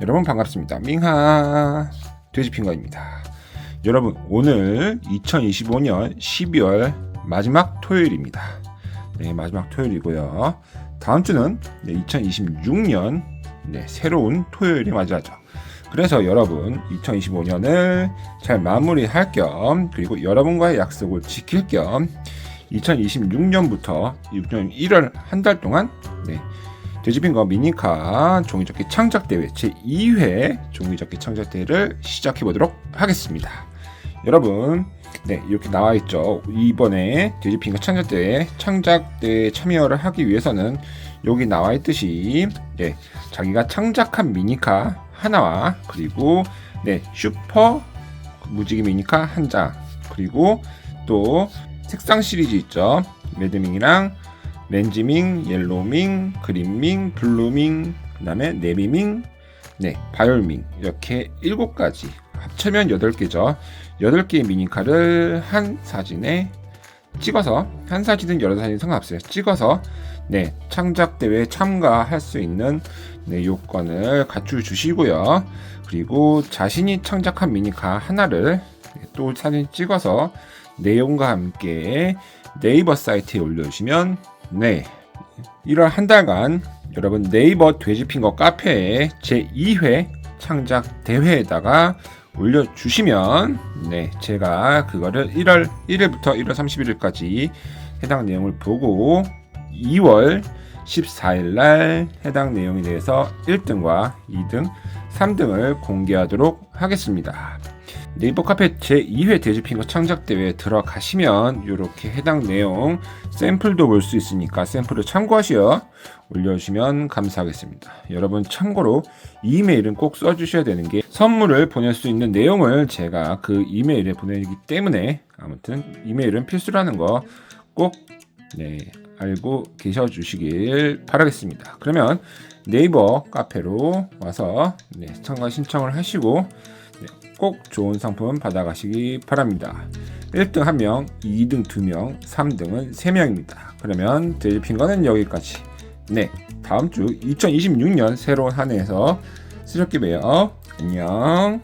여러분 반갑습니다. 밍하 돼지핑거입니다. 여러분 오늘 2025년 12월 마지막 토요일입니다. 네 마지막 토요일이고요. 다음 주는 네, 2026년 네, 새로운 토요일이 맞이하죠. 그래서 여러분 2025년을 잘 마무리할 겸 그리고 여러분과의 약속을 지킬 겸 2026년부터 6년 1월 한 달 동안 네, 돼지핑거 미니카 종이접기 창작대회 제2회 종이접기 창작대회를 시작해 보도록 하겠습니다. 여러분, 네, 이렇게 나와 있죠. 이번에 돼지핑거 창작대회 창작대회에 참여를 하기 위해서는 여기 나와 있듯이 네, 자기가 창작한 미니카 하나와 그리고 네, 슈퍼 무지개 미니카 한 장, 그리고 또 색상 시리즈 있죠. 매드밍이랑 렌즈밍, 옐로밍, 그린밍, 블루밍, 그 다음에 네비밍, 네, 바이올밍 이렇게 7가지 합치면 8개죠. 8개의 미니카를 한 사진에 찍어서 한 사진은 여러 사진 상관없어요. 찍어서 네, 창작 대회에 참가할 수 있는 네, 요건을 갖추어 주시고요. 그리고 자신이 창작한 미니카 하나를 네, 또 사진 찍어서 내용과 함께 네이버 사이트에 올려주시면 네 1월 한 달간 여러분 네이버 돼지핑거 카페에 제 2회 창작 대회에다가 올려주시면 네 제가 그거를 1월 1일부터 1월 31일까지 해당 내용을 보고 2월 14일 날 해당 내용에 대해서 1등과 2등, 3등을 공개하도록 하겠습니다. 네이버 카페 제2회 돼지핑거 창작대회에 들어가시면 이렇게 해당 내용 샘플도 볼 수 있으니까 샘플을 참고하시어 올려주시면 감사하겠습니다. 여러분 참고로 이메일은 꼭 써주셔야 되는 게 선물을 보낼 수 있는 내용을 제가 그 이메일에 보내기 때문에 아무튼 이메일은 필수라는 거꼭 네, 알고 계셔 주시길 바라겠습니다. 그러면 네이버 카페로 와서 네, 참가 신청을 하시고 네, 꼭 좋은 상품 받아가시기 바랍니다. 1등 1명, 2등 2명, 3등은 3명입니다. 그러면 돼지핑거는 여기까지. 네, 다음 주 2026년 새로운 한 해에서 스럽게 봬요. 안녕.